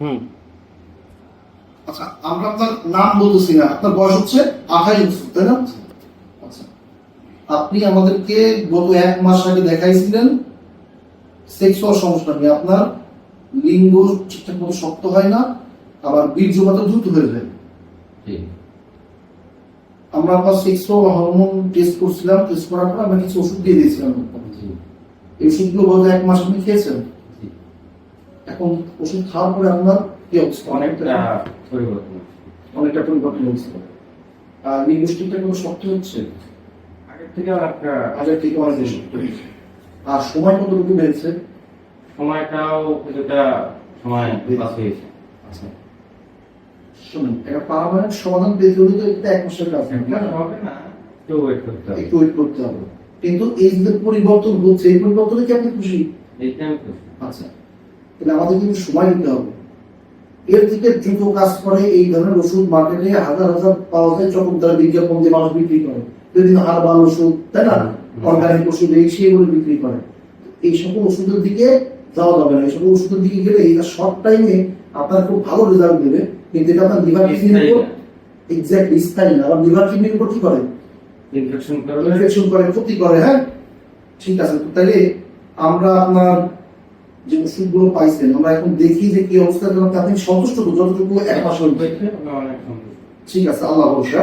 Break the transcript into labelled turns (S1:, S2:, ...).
S1: হুম।
S2: আচ্ছা আমরা আপনার নাম বলতেছি না আপনার বয়স হচ্ছে আঠাইশ বছর তাই না? আচ্ছা আপনি আমাদেরকে গত এক মাস আগে দেখাইছিলেন সেক্সুয়াল সমস্যা নিয়ে। আপনার লিঙ্গ ঠিকঠাক মতো শক্ত হয় না আবার বীর্যপাত দ্রুত হয়ে যায়। আমরা আপনার সেক্সুয়াল হরমোন টেস্ট করছিলাম টেস্ট করার পর আমরা কিছু ওষুধ দিয়ে দিয়েছিলাম। এই ওষুধগুলো গত এক মাস আপনি খেয়েছেন? এখন ওষুধ খাওয়ার পরে আপনার কি অবস্থা?
S1: অনেকটা পরিবর্তন
S2: অনেকটা পরিবর্তন আর লিঙ্গ ঠিকঠাক মতো শক্ত হচ্ছে?
S1: আগের থেকে অনেকটা
S2: আগের থেকে অনেক বেশি আর সময় কতটুকু বেড়েছে?
S1: সময়টাও কিছুটা সময় পাস হয়েছে
S2: আচ্ছা। শুনুন পারমানেন্ট সমাধান পেতে হলে তো এটা এক মাসের কাজ
S1: এক হবে না একটু ওয়েট করতে হবে।
S2: একটু ওয়েট করতে হবে। কিন্তু এই যে পরিবর্তন হচ্ছে এই পরিবর্তনই কি আপনি খুশি?
S1: এইটা আমি খুশি।
S2: আচ্ছা। আমাদের কিন্তু সময় নিতে হবে। এর থেকে দ্রুত কাজ করে এই ধরনের ওষুধ মার্কেটে হাজার হাজার পাওয়া যায় যখন তারা বিজ্ঞাপন দিয়ে মানুষ বিক্রি করে। বিভিন্ন হারবাল ওষুধ তাই না? অর্গানিক ওষুধ এই সেগুলো বিক্রি করে। এই সকল ওষুধের দিকে যাওয়া যাবে না। এই সকল ওষুধের দিকে গেলে এটা শর্ট টাইমে আপনার খুব ভালো রেজাল্ট দেবে। কিন্তু এটা আপনার লিভার কিডনির উপর
S1: না।
S2: এক্স্যাক্ট স্থায়ী না। আবার লিভার কিডনির উপর কি করে?
S1: ইনফেকশন করলে
S2: ইনফেকশন করে ক্ষতি করে হ্যাঁ? ঠিক আছে তো তাহলে আমরা আপনার যে ওষুধগুলো পাইছেন আমরা এখন দেখি যে কি অবস্থা এবং তাতে সন্তুষ্ট যতটুকু এক মাস ঠিক আছে আল্লাহ ভরসা।